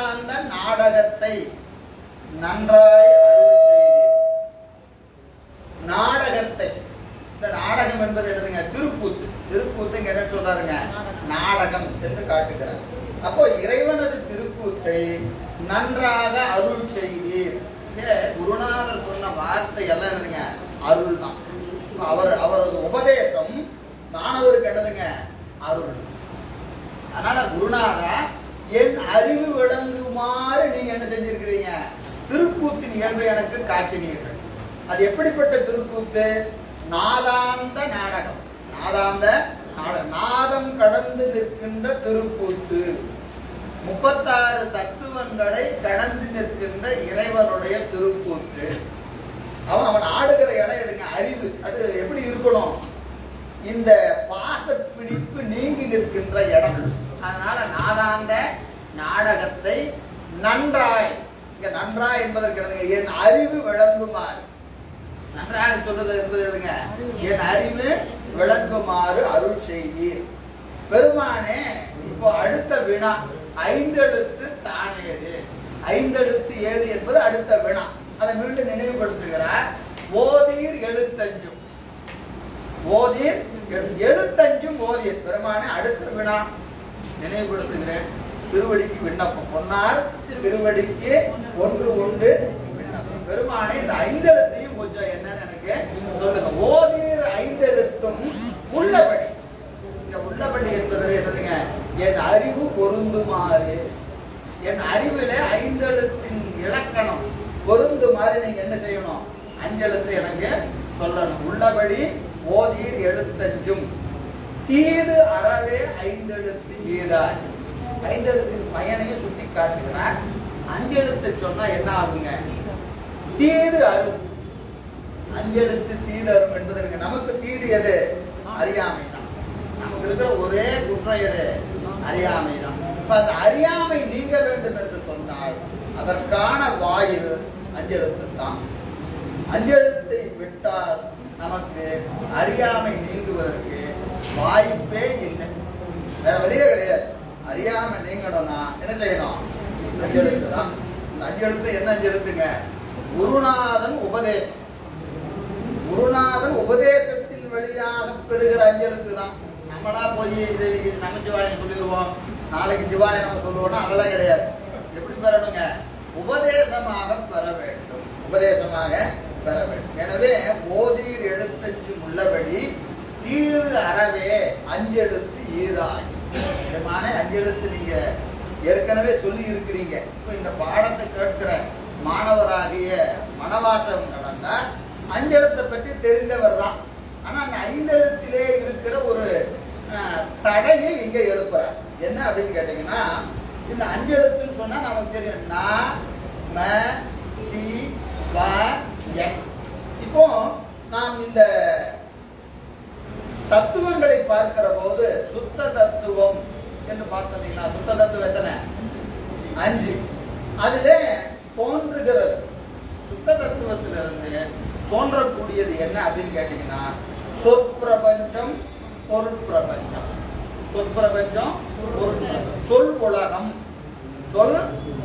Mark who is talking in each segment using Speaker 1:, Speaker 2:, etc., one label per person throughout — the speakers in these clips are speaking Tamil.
Speaker 1: நாகாந்த நாடகத்தை நன்றாய் அருள் செய்தீர் நாடகத்தை. இந்த நாடகம் என்பது என்னதுங்க? திருக்கூத்து இங்க என்ன சொல்றாருங்க? நாடகம். என்று காட்டுகிறார். அப்போ இறைவனது திருக்கூத்தை நன்றாக அருள் செய்தீர். குருநாதர் சொன்ன வார்த்தை எல்லாம் என்னதுங்க? அருள் தான் அவர் அவரது உபதேசம் மாணவருக்கு என்னதுங்க? அருள். அதனால குருநாதா என் அறிவு விளங்குமாறு நீங்க என்ன செஞ்சிருக்கிறீங்க? திருக்கூத்தின் இயல்பை எனக்கு காட்டினீர்கள். அது எப்படிப்பட்ட திருக்கூத்து? நாதாந்த நாடகம். நாதாந்த நாதம் கடந்து நிற்கின்ற திருக்கூத்து. முப்பத்தாறு தத்துவங்களை கடந்து நிற்கின்ற இறைவனுடைய திருக்கூத்து. அவன் அவன் ஆடுகிற இடம் எதுங்க? அறிவு அது எப்படி இருக்கணும்? இந்த பாச பிடிப்பு நீங்கி நிற்கின்ற இடம். அதனால நாதாந்த நாடகத்தை நன்றாய். இங்க நன்றாய் என்பதற்கு என்னதுங்க என் அறிவு விளங்குமாறு. நன்றாக சொல்றது என்பது எதுங்க என் அறிவு விளங்குமாறு அருள் செய்வீர். பெருமானே இப்போ அடுத்த வினா ஐந்தெழுத்து தானேது ஐந்தெழுத்து ஏது என்பது அடுத்த வினா. அதை மீண்டும் நினைவுபடுத்துகிறார். ஓதீர் எழுத்தஞ்சும். ஓதீர் எழு- எழுத்தஞ்சும் ஓதீர் பெருமானே அடுத்த வினா நினைவுபடுத்துகிறேன். திருவடிக்கு விண்ணப்பம். பொன்னார் திருவடிக்கு ஒன்று உண்டு விண்ணப்பம். பெருமானே இந்த ஐந்தெழுத்தையும் கொஞ்சம் என்னன்னு எனக்கு சொல்லுங்க. ஓதீர் ஐந்தெழுத்தும் உள்ளபடி. இங்க உள்ளபடி என்பது என்னதுங்க? என் அறிவு பொருந்துமாறு. என் அறிவில ஐந்தெழுத்தின் இலக்கணம் பொருந்துமாறு நீங்க என்ன செய்யணும்? அஞ்செழுத்து எனக்கு சொல்லணும். உள்ளபடி ஓதீர் எழுத்தஞ்சும். தீது அறவே ஐந்தெழுத்து ஈதாய் ஐந்தெழுத்தின் பயனையும் சுட்டி காட்டுகிறார். அஞ்செழுத்து சொன்னா என்ன ஆகுங்க? தீது அரும். அஞ்செழுத்து தீது அரும் என்பது நமக்கு தீது எது? அறியாமை தான் நமக்கு இருக்கிற ஒரே குற்றம் எது? அறியாமை தான் இப்ப அந்த அறியாமை நீங்க வேண்டும் என்று சொன்னால் அதற்கான வாயில் அஞ்செழுத்து தான். அஞ்செழுத்தை விட்டால் நமக்கு அறியாமை நீங்குவதற்கு வாய்ப்பே இல்லை. வேற வழியே கிடையாது. அறியாம நீங்கணும்னா என்ன செய்யணும்? அஞ்செழுத்து தான் இந்த அஞ்செழுத்து என்ன அஞ்செழுத்துங்க குருநாதன் உபதேசம். குருநாதன் உபதேசத்தின் வழியாக பெறுகிற அஞ்செழுத்து தான் நம்மளா போய் இது நமச்சிவாயம் சொல்லிடுவோம் நாளைக்கு சிவாய நம்ம சொல்லுவோம்னா அதெல்லாம் கிடையாது. எப்படி பெறணுங்க? உபதேசமாக பெற வேண்டும். உபதேசமாக பெற வேண்டும். எனவே போதீர் எழுத்தஞ்சு உள்ளபடி தீர் அறவே அஞ்செழுத்து ஈராகி. விதமான அஞ்செழுத்து நீங்க ஏற்கனவே சொல்லி இருக்கிறீங்க இப்போ இந்த பாடத்தை கேட்கிற மாணவராகிய மனவாசம் நடந்தால் அஞ்செழுத்தை பற்றி தெரிந்தவர் தான். ஆனால் அந்த ஐந்தெழுத்திலே இருக்கிற ஒரு தடையை இங்க எழுப்புறார். என்ன அப்படின்னு கேட்டீங்கன்னா இந்த அஞ்செழுத்துன்னு சொன்னா நமக்கு தெரியும். நா ம சி வ இப்போ நாம் இந்த தத்துவங்களை பார்க்கிற போது சுத்த தத்துவம் என்று பார்த்தீங்கன்னா சுத்த தத்துவம் எத்தனை? அஞ்சு. அதிலே தோன்றுகிறது. சுத்த தத்துவத்திலிருந்து தோன்றக்கூடியது என்ன அப்படின்னு கேட்டீங்கன்னா சொற்பிரபஞ்சம் பொருட்பிரபஞ்சம். சொற்பிரபஞ்சம் சொல் உலகம். சொல்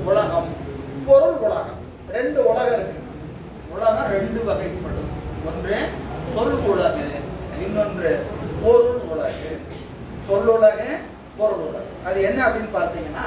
Speaker 1: உலகம். பொருள் உலகம். ரெண்டு உலகம் இருக்கு. உலகம் ரெண்டு வகைப்படும். ஒன்று சொல் உலகம் இன்னொன்று சொல்லுலகு பொருள் உலகு அது என்ன அப்படின்னு பார்த்தீங்கன்னா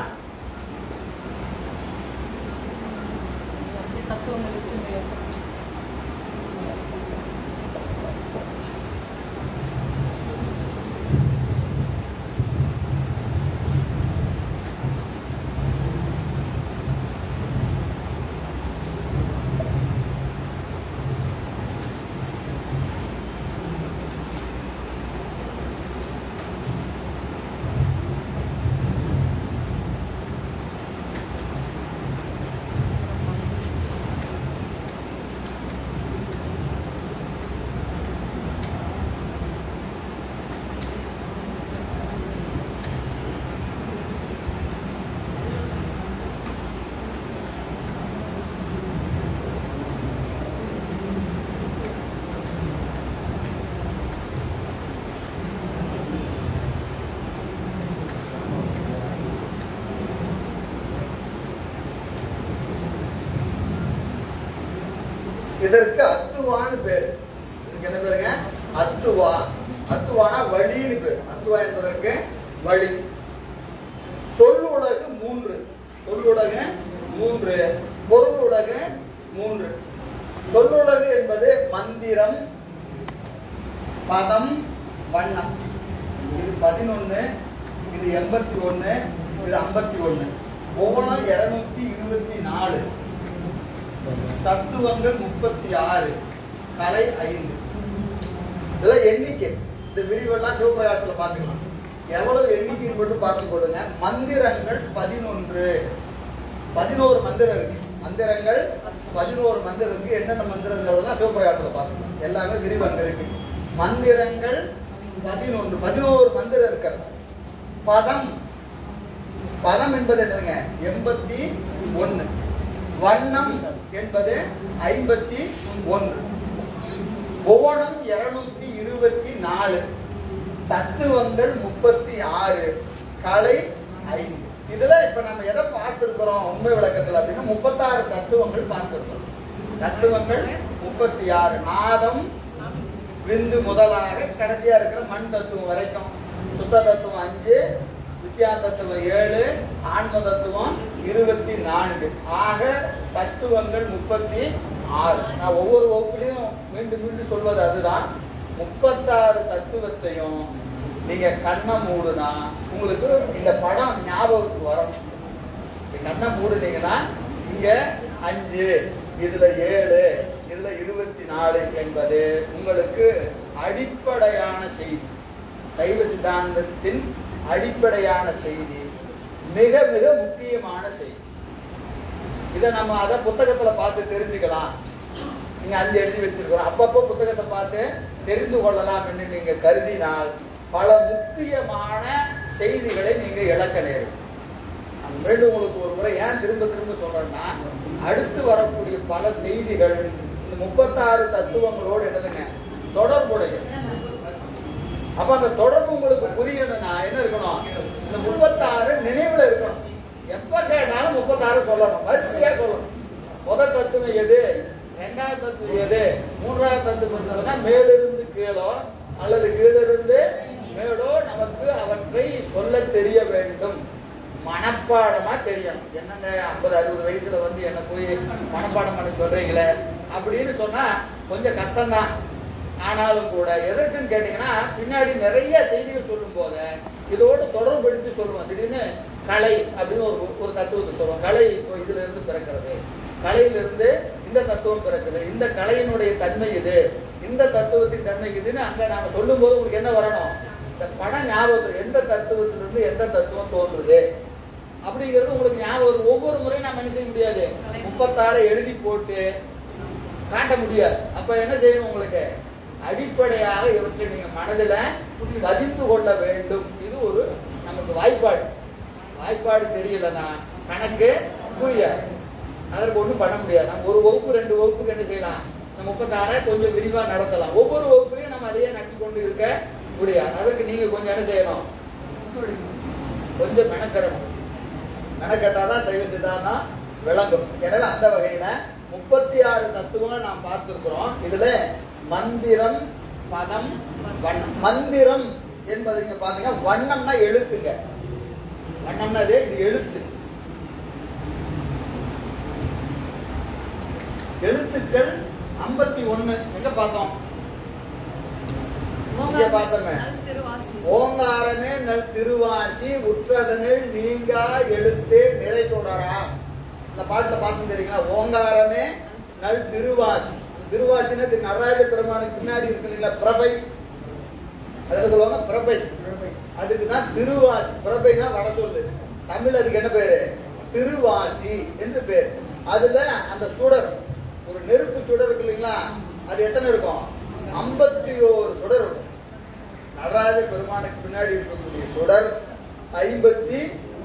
Speaker 1: அத்துவான்னு பேர். இதுக்கு என்ன பேருங்க? அத்துவா. அத்துவானா வழின்னு பேர். அத்துவா என்பதற்கு வழி. சொல்லுலகு மூன்று. சொல்லுலகு மூன்று. பொருளுலகு மூன்று. சொல்லுலகு என்பது மந்திரம் பதம் வண்ணம். இது பதினொன்னு இது எண்பத்தி ஒன்று இது ஐம்பத்தி ஒன்று ஒவ்வொன்றும் இருநூத்தி இருபத்தி நாலு. தத்துவங்கள் முப்பத்தி ஆறு. கலை ஐந்து. இதெல்லாம் எண்ணிக்கை. இந்த விரிவெல்லாம் சிவபிரகாசத்தில் பார்த்துக்கலாம். எவ்வளவு எண்ணிக்கைன்னு மட்டும் பார்த்து போடுங்க. மந்திரங்கள் பதினொன்று. பதினோரு மந்திரம் இருக்கு. மந்திரங்கள் பதினோரு மந்திரம் இருக்கு. என்னென்ன மந்திரங்கள்லாம் சிவபிரகாசத்தில் பார்த்துக்கலாம். எல்லாமே விரிவங்க இருக்கு. மந்திரங்கள் பதினொன்று. பதினோரு மந்திரம் இருக்கிறது பதம். பதம் என்பது என்னங்க எண்பத்தி ஒன்று வண்ணம் என்பது ஐம்பத்தி ஒன்று கோணம் இருநூத்தி இருபத்தி நாலு. தத்துவங்கள் முப்பத்தி ஆறு. கலை ஐந்து. இதுல இப்ப நம்ம எதை பார்த்திருக்கிறோம்? உண்மை விளக்கத்துல அப்படின்னா முப்பத்தாறு தத்துவங்கள் பார்த்திருக்கிறோம். தத்துவங்கள் முப்பத்தி ஆறு. நாதம் விந்து முதலாக கடைசியா இருக்கிற மண் தத்துவம் வரைக்கும். சுத்த தத்துவம் அஞ்சு வித்யா தத்துவம் ஏழு ஆன்ம தத்துவம் இருபத்தி நான்கு. ஆக தத்துவங்கள் முப்பத்தி ஆறு. நான் ஒவ்வொரு வகுப்புலையும் மீண்டும் மீண்டும் சொல்வது அதுதான். முப்பத்தாறு தத்துவத்தையும் நீங்க கண்ணை மூடுனா உங்களுக்கு இந்த படம் ஞாபகத்துக்கு வரும். கண்ணை மூடுனீங்கன்னா இங்க அஞ்சு இதுல ஏழு இதுல இருபத்தி நாலு என்பது உங்களுக்கு அடிப்படையான செய்தி. சைவ சித்தாந்தத்தின் அடிப்படையான செய்தி. மிக மிக முக்கியமான செய்தி. இதை நம்ம அதை புத்தகத்தில் பார்த்து தெரிஞ்சுக்கலாம். நீங்கள் அஞ்சு எழுதி வச்சிருக்கிறோம். அப்பப்போ புத்தகத்தை பார்த்து தெரிந்து கொள்ளலாம் என்று நீங்கள் கருதினால் பல முக்கியமான செய்திகளை நீங்கள் இழக்க நேரும். மீண்டும் உங்களுக்கு ஒரு முறை ஏன் திரும்ப திரும்ப சொல்கிறேன்னா அடுத்து வரக்கூடிய பல செய்திகள் இந்த முப்பத்தாறு தத்துவங்களோடு என்னதுங்க? தொடர்புடைய அப்ப அந்த தொடர்பு உங்களுக்கு புரியணும்னா என்ன இருக்கணும்? இந்த முப்பத்தாறு நினைவுல இருக்கணும். எப்போ கேட்டாலும் முப்பத்தாறு சொல்லணும். வரிசையாக சொல்லணும். முதல் தத்துவம் எது? ரெண்டாவது தத்துவம் எது? மூன்றாவது தத்துவம் சொன்னா மேலிருந்து கீழோ அல்லது கீழிருந்து மேலோ நமக்கு அவற்றை சொல்ல தெரிய வேண்டும். மனப்பாடமா தெரியணும். என்னங்க ஐம்பது அறுபது வயசுல வந்து என்ன போய் மனப்பாடம் பண்ண சொல்றீங்களே? அப்படின்னு சொன்னா கொஞ்சம் கஷ்டம்தான். ஆனாலும் கூட எதற்குன்னு கேட்டீங்கன்னா பின்னாடி நிறைய செய்திகள் சொல்லும் போது இதோடு தொடர்புபடுத்தி சொல்லுவோம். திடீர்னு கலை அப்படின்னு ஒரு ஒரு தத்துவத்தை சொல்லுவோம் கலை இப்போ இதுல இருந்து பிறக்கிறது. கலையிலிருந்து இந்த தத்துவம் பிறக்குது. இந்த கலையினுடைய தன்மை இது. இந்த தத்துவத்தின் தன்மை இதுன்னு அங்கே நாம் சொல்லும் போது உங்களுக்கு என்ன வரணும்? இந்த படம் ஞாபகத்தில் எந்த தத்துவத்திலிருந்து எந்த தத்துவம் தோன்றுது? அப்படிங்கிறது உங்களுக்கு ஞாபகம் ஒவ்வொரு முறையும் நம்ம என்ன செய்ய முடியாது? முப்பத்தாறு எழுதி போட்டு காட்ட முடியாது. அப்ப என்ன செய்யணும் உங்களுக்கு? அடிப்படையாக இவற்றை நீங்க மனதில் பதிந்து கொள்ள வேண்டும். இது ஒரு நமக்கு வாய்ப்பாடு. வாய்ப்பாடு தெரியலன்னா கணக்கு புரியாது. அதற்கு ஒன்றும் பண்ண முடியாது. நம்ம ஒரு வகுப்பு ரெண்டு வகுப்புக்கு என்ன செய்யலாம்? நம்ம முப்பத்தாறை கொஞ்சம் விரிவாக நடத்தலாம். ஒவ்வொரு வகுப்புலையும் நம்ம அதையே நட்டி கொண்டு இருக்க முடியாது. அதற்கு நீங்கள் கொஞ்சம் என்ன செய்யணும்? கொஞ்சம் மெனக்கெடணும். மெனக்கெட்டாதான் சைவ சித்தாந்தம் விளங்கும். எனவே அந்த வகையில் முப்பத்தி ஆறு தத்துவங்களை நாம் பார்த்துருக்குறோம். இதில் மந்திரம் பதம் வண்ணம். மந்திரம் என்பது இங்க பாத்தீங்கன்னா வண்ணம்னா எழுத்துங்க. வண்ணம்னா இது இது எழுத்து. எழுத்துக்கள் ஐம்பத்தி ஒண்ணு. எங்க பார்த்தோம்? பார்த்தோமே. ஓங்காரமே நல் திருவாசி உற்றதனில் நீங்கா எழுத்தே நிறை தொடராம் இந்த பாட்டுல பார்த்து தெரியுங்களா? ஓங்காரமே நல் திருவாசி. திருவாசினா திரு நடராஜ பெருமானுக்கு பின்னாடி இருக்கு இல்லைங்களா? பிரபை. அதுக்கு சொல்லுவாங்க பிரபை. அதுக்கு தான் திருவாசி. பிரபைனா வட சொல்லு. தமிழ் அதுக்கு என்ன பேரு? திருவாசி என்று பேர். அதுல அந்த சுடர் ஒரு நெருப்பு சுடர் இருக்கு இல்லைங்களா? அது எத்தனை இருக்கும்? ஐம்பத்தி ஓரு சுடர் இருக்கும். நடராஜ பெருமானுக்கு பின்னாடி இருக்கக்கூடிய சுடர் ஐம்பத்தி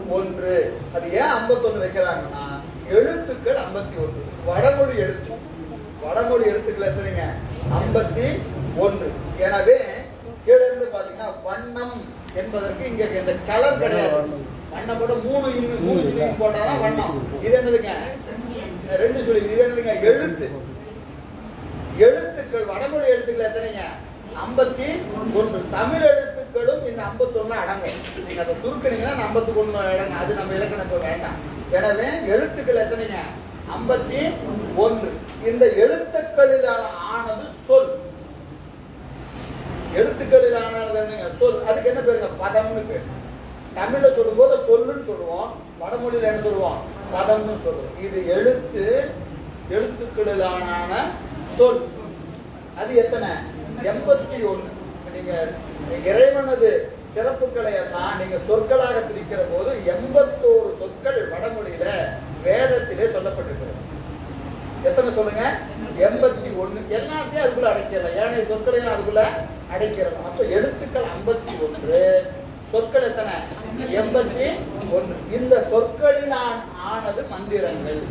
Speaker 1: ஒன்று அது ஏன் ஐம்பத்தொன்று வைக்கிறாங்கன்னா எழுத்துக்கள் ஐம்பத்தி ஒன்று வடமொழி எழுத்து. வடமொழி எழுத்துக்கள் எத்தனைங்க? ஐம்பத்தி ஒன்று எனவே கீழே இருந்து பாத்தீங்கன்னா வண்ணம் என்பதற்கு இங்க இந்த கலர் கிடையாது. வண்ணம்? போட்டு மூணு மூணு சுழி போட்டாதான் வண்ணம். இது என்னதுங்க? ரெண்டு சுழி இது என்னதுங்க? எழுத்து. எழுத்துக்கள் எத்தனைங்க? ஐம்பத்தி ஒன்று. தமிழ் எழுத்துக்களும் இந்த ஐம்பத்தொன்னு அடங்கும். நீங்க அதை சுருக்குனீங்கன்னா ஐம்பத்தி ஒண்ணு அடங்கும். அது நம்ம இலக்கணத்துக்கு வேண்டாம். எனவே எழுத்துக்கள் எத்தனைங்க? ஐம்பத்தி ஒன்று. இந்த எழுத்துக்களிலான ஆனது சொல். எழுத்துக்களிலான என்னங்க சொல் அதுக்கு என்ன பேருங்க? பதம்னு பேர். தமிழ்ல சொல்லும்போது சொல்லுன்னு சொல்லுவோம். வடமொழியில என்ன சொல்லுவோம்? பதம்னு சொல்லுவோம். இது எழுத்து எழுத்துக்களிலான சொல். அது எத்தனை? எண்பத்தி ஒன்று நீங்க இறைவனது சிறப்புகளை எல்லாம் நீங்க சொற்களாக பிரிக்கிற போது எண்பத்தோரு சொற்கள் வடமொழியில வேதத்திலே சொல்லப்பட்டிருக்கிறது. எத்தனை சொல்லுங்க? எண்பத்தி ஒண்ணு எல்லாத்தையும் அதுக்குள்ள அடைக்கல ஏனைய சொற்களையும் அதுக்குள்ள அடைக்கிறது அப்போ எழுத்துக்கள் ஐம்பத்தி ஒன்று சொற்கள் எத்தனை? எண்பத்தி ஒன்று. இந்த சொற்களில் ஆனது மந்திரங்கள்.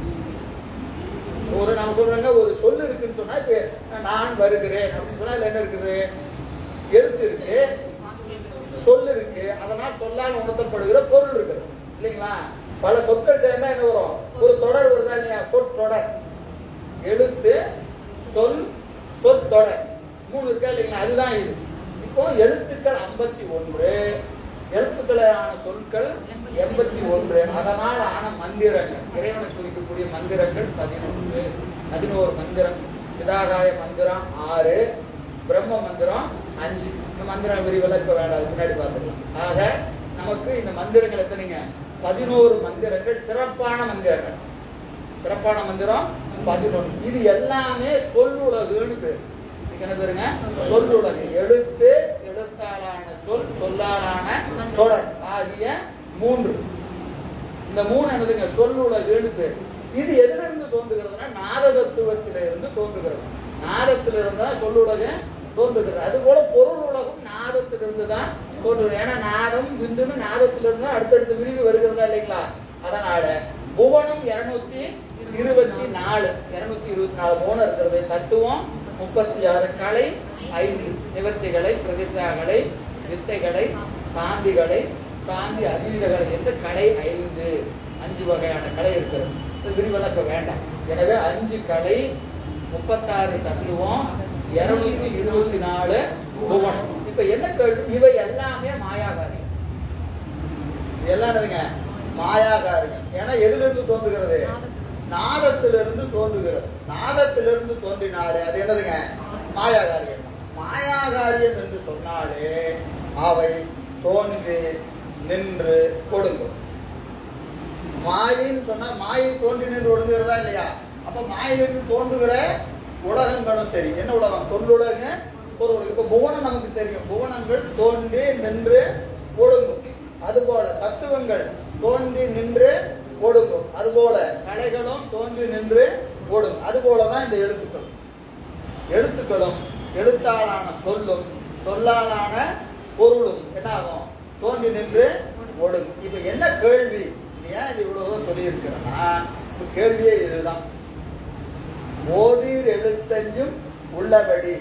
Speaker 1: ஒரு நான் சொல்றேங்க ஒரு சொல் இருக்குன்னு சொன்னா இப்ப நான் வருகிறேன் அப்படின்னு சொன்னா இதுல என்ன இருக்குது? எழுத்து இருக்கு. சொல் இருக்கு. அதனால் சொல்லால் உணர்த்தப்படுகிற பொருள் இருக்குது. இல்லைங்களா? பல சொற்கள் சேர்ந்தா என்ன வரும்? ஒரு தொடர் வருதா இல்லையா? சொற்றொடர். எழுத்து சொல் சொற்றொடர். மூணு இருக்கா இல்லைங்களா? அதுதான் இது. இப்போ எழுத்துக்கள் ஐம்பத்தி ஒன்று எழுத்துக்களான சொற்கள் எண்பத்தி ஒன்று அதனால் ஆன மந்திரங்கள். இறைவனை குறிக்கக்கூடிய மந்திரங்கள் பதினொன்று பதினோரு மந்திரம் சிதாகாய மந்திரம் ஆறு பிரம்ம மந்திரம் அஞ்சு. இந்த மந்திரம் விரிவெல்லாம் இப்போ வேண்டாம் அதுக்கு முன்னாடி பார்த்துக்கலாம். ஆக நமக்கு இந்த மந்திரங்கள் எத்தனைங்க பதினோரு மந்திரங்கள் சிறப்பான மந்திரங்கள். சிறப்பான மந்திரம் பதினொன்று. இது எல்லாமே சொல்லுலகுன்னு பேர். என்ன பேருங்க? சொல்லுலகு எழுத்து எழுத்தாலான சொல் சொல்லாலான தொடர். ஆகிய மூன்று. இந்த மூணு என்னதுங்க? சொல்லுலகுன்னு பேர் இது எதுல இருந்து தோன்றுகிறதுனா நாத தத்துவத்தில இருந்து தோன்றுகிறது. நாதத்திலிருந்து தான் சொல்லுலகு தோன்றுகிறது. அது போல பொருள் உலகம் நாதத்திலிருந்து தான் தோன்றுகிறது. ஏன்னா நாதம் விந்துன்னு நாதத்திலிருந்து தான் அடுத்தடுத்து விரிவு வருகிறதா இல்லைங்களா? அதனால புவனம் இருநூத்தி இருபத்தி நாலு. இருநூத்தி இருபத்தி நாலு மூணு இருக்கிறது தத்துவம் முப்பத்தி ஆறு கலை ஐந்து நிவர்த்திகளை பிரதித்தாகளை வித்தைகளை சாந்திகளை சாந்தி அதீதகளை என்று கலை ஐந்து அஞ்சு வகையான கலை இருக்கிறது இது வேண்டாம். எனவே அஞ்சு கலை முப்பத்தாறு தத்துவம் இருநூத்தி இருபத்தி நாலு புவனம். இப்ப என்ன கேள்வி? இவை எல்லாமே மாயாகாரி. எல்லாம் என்னதுங்க? மாயாகாரியம் ஏன்னா எதுல இருந்து தோன்றுகிறது? நாதத்திலிருந்து தோன்றுகிறது நாதத்திலிருந்து தோன்றினாலே அது என்னதுங்க? மாயாகாரியம். மாயாகாரியம் என்று சொன்னாலே அவை தோன்றி நின்று கொடுங்கும் மாயின்னு சொன்னா மாயை தோன்றி நின்று ஒடுங்குகிறதா இல்லையா? அப்ப மாயிலிருந்து தோன்றுகிற உலகங்களும் சரி. என்ன உலகம்? சொல்லுலக ஒரு இப்ப புவனம் நமக்கு தெரியும். புவனங்கள் தோன்றி நின்று ஒடுங்கும். அதுபோல தத்துவங்கள் தோன்றி நின்று ஒடுங்கும் அதுபோல கலைகளும் தோன்றி நின்று ஓடும் அதுபோல தான் இந்த எழுத்துக்கள். எழுத்துக்களும் எழுத்தாலான சொல்லும் சொல்லாலான பொருளும் என்ன ஆகும் தோன்றி நின்று ஓடும் இப்ப என்ன கேள்வி? ஏன் இது இவ்வளவு சொல்லியிருக்கிறேன்னா கேள்வியே இதுதான். ஓதிர் எழுத்தஞ்சும் உள்ளபடி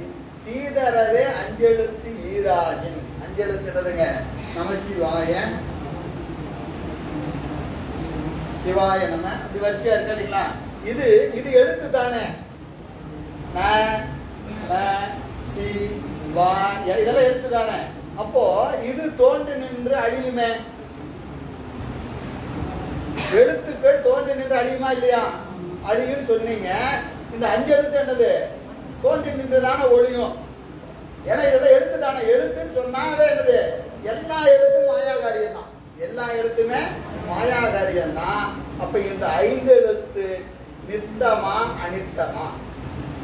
Speaker 1: தீதரவே அஞ்செழுத்து ஈராகின் அஞ்செழுத்துன்றதுங்க நமசிவாயன் சிவாய சிவாய நம இது வரிசையா இருக்கு இல்லைங்களா? இது இது எழுத்து தானே. சி, வா, இதெல்லாம் எழுத்து தானே. அப்போ இது தோன்றி நின்று அழியுமே? எழுத்துக்கள் தோன்றி நின்று அழியுமா இல்லையா? அழியும் சொன்னீங்க. இந்த அஞ்சு எழுத்து என்னது? தோன்றி நின்று தானே ஒழியும். ஏன்னா இதெல்லாம் எழுத்து தானே. எழுத்துன்னு சொன்னாவே என்னது? எல்லா எழுத்தும் மாயாகாரியம் தான். எல்லா எழுத்துமே மாயாகாரியம் தான் அப்ப இந்த ஐந்து எழுத்து நித்தமா அனித்தமா?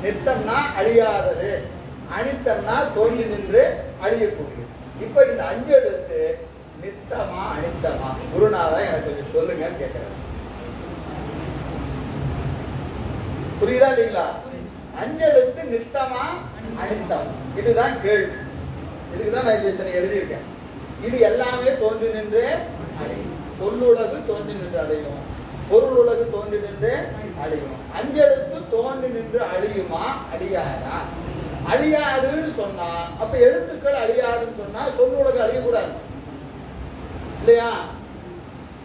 Speaker 1: நித்தம்னா அழியாதது. அனித்தம்னா தோன்றி நின்று அழியக்கூடியது. இப்ப இந்த அஞ்சு எழுத்து நித்தமா அனித்தமா? குருநாதா எனக்கு கொஞ்சம் சொல்லுங்கன்னு கேட்கிறேன் புரியுதா இல்லைங்களா? அஞ்சு எழுத்து நித்தமா அனித்தம்? இதுதான் கேள்வி. இதுக்கு தான் நான் இத்தனை எழுதியிருக்கேன். இது எல்லாமே தோன்றி நின்று சொல்லுலகு தோன்றி நின்று அழியும். பொருள் உலகு தோன்றி நின்று அழியும். அஞ்செழுத்து தோன்றி நின்று அழியுமா? அழியாதா? அழியாதுன்னு சொன்னா அப்ப எழுத்துக்கள் அழியாதுன்னு சொன்னா சொல்லுலகு அழியக்கூடாது. இல்லையா?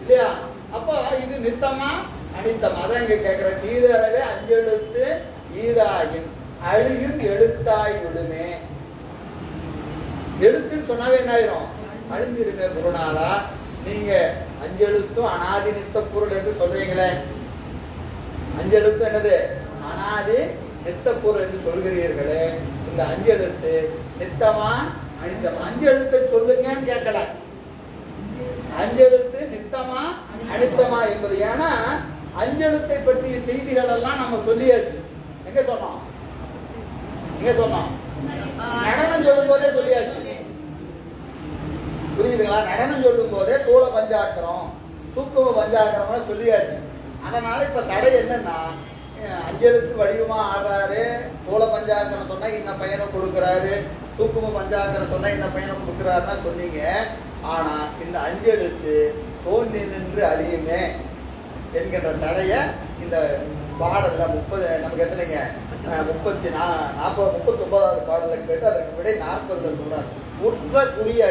Speaker 1: இல்லையா? அப்போ இது நித்தமா? அனித்தமா? அதான் இங்க கேட்கிற தீதரவே அஞ்செழுத்து ஈதாயின் அழியும் எழுத்தாய் விடுமே. எழுத்துன்னு சொன்னாவே என்ன ஆயிரும்? அழிஞ்சிருங்க குருநாதா நீங்க அஞ்செழுத்தும் அனாதி நித்த பொருள் என்று சொல்றீங்களே. அஞ்செழுத்து என்னது? அனாதி நித்த பொருள் என்று சொல்கிறீர்களே. இந்த அஞ்செழுத்து நித்தமா அனித்தமா? அஞ்செழுத்தை சொல்லுங்கன்னு கேட்கல. அஞ்செழுத்து நித்தமா அனித்தமா என்பது. ஏன்னா அஞ்செழுத்தை பற்றிய செய்திகள் எல்லாம் நம்ம சொல்லியாச்சு. எங்க சொன்னோம்? எங்க சொன்னோம்? நடனம் சொல்லும் போதே சொல்லியாச்சு. புரியுதுங்களா? நடனம் சொல்லும் போதே தூள பஞ்சாக்கிரம் சூக்கும பஞ்சாக்கரம் சொல்லியாச்சு. அதனால இப்ப தடை என்னன்னா அஞ்செழுத்து வடிவமா ஆடுறாரு தூள பஞ்சாக்கிரம் சொன்னா இன்ன பையனை கொடுக்குறாரு சூக்கும பஞ்சாக்கிரம் சொன்னா இன்ன பையனை கொடுக்குறாருன்னா சொன்னீங்க. ஆனா இந்த அஞ்செழுத்து தோன்றி நின்று அழியுமே என்கின்ற தடைய இந்த பாடல்ல முப்பது நமக்கு எத்தனைங்க? முப்பத்தி நா நாற்பது முப்பத்தி ஒன்பதாவது பாடலை கேட்டு அதற்கு விட நாற்பதுல சொல்றாரு. உற்ற குறி அழி